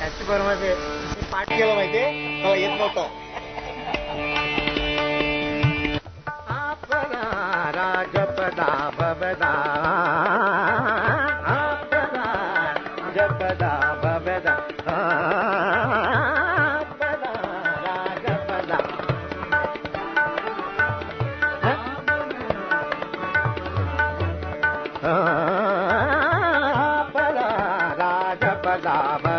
కష్టపరం అయితే పాఠ్యలం అయితే అలా ఎత్తుతా రాజపదా భవదా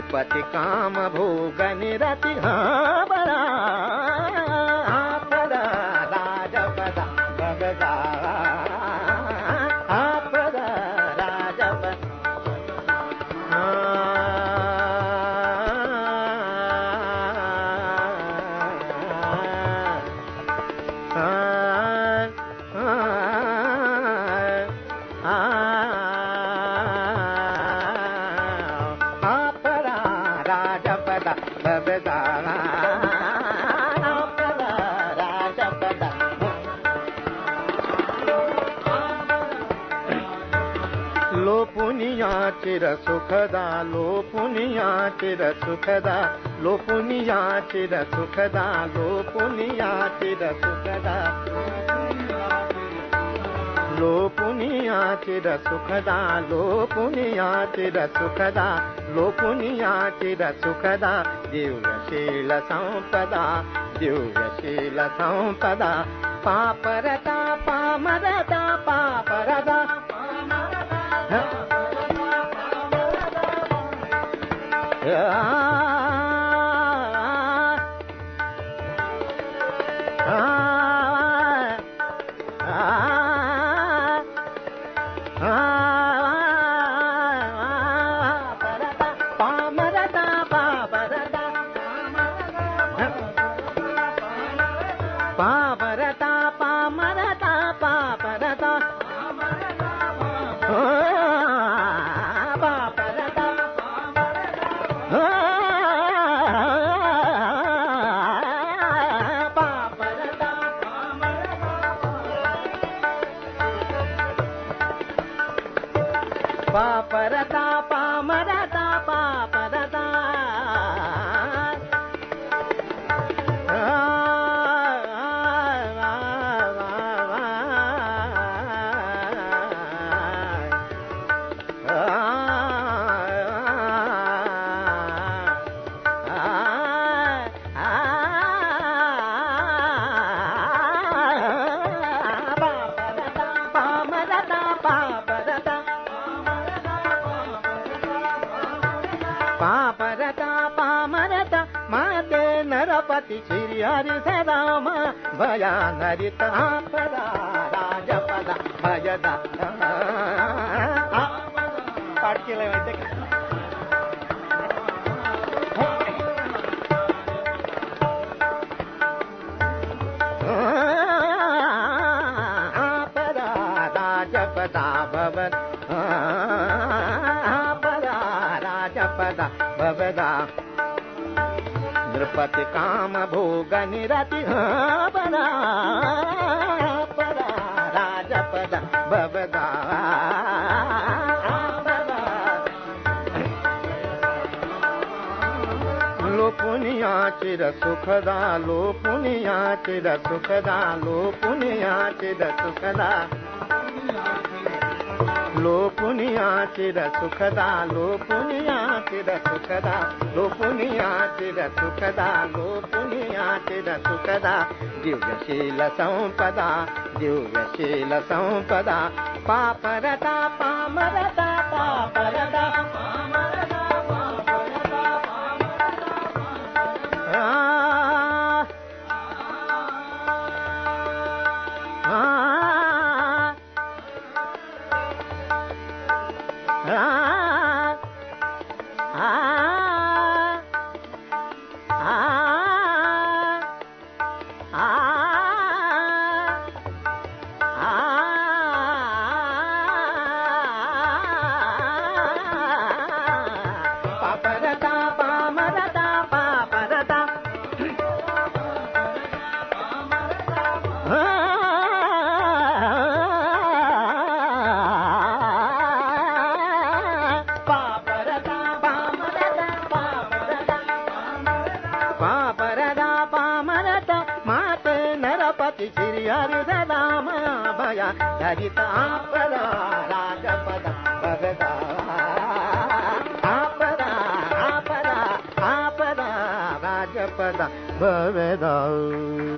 पति काम भोग निरति हा बरा। चिर सुखदा लोपुनिया चिर सुखदा लोपुनिया चिर सुखदा लोपुनिया चिर सुखदा लोपुनिया चिर सुखदा लोपुनिया चिर सुखदा लोपुनिया चिर सुखदा दिव्यशील संपदा दिव्यशील संपदा। पापरता पामरता पापरता பாமரத పాపరత పామరత पापरता पामर माते नरपति श्रीहरि सदा भया नरिता पदा राजपद भयदा रा भजदा నృపతి కామ భోగ నిరతి పద పద రాజపద భవద లోపునియా చిర సుఖదా లోపునియా చిర సుఖదా లోపునియా చిర సుఖదా లోపునియా చిర సుఖదా లోపునియా చిర సుఖదా లోపునియా చిర సుఖదా లోపునియా చిర సుఖదా. దివ్యశీల సంపద దివ్యశీల సంపద. పాపరత పామరత పాపరత నరపతి శ్రీ హరిదరామయ హరిత రాజపద భగద ఆపద ఆపద ఆపద రాజపద భవద.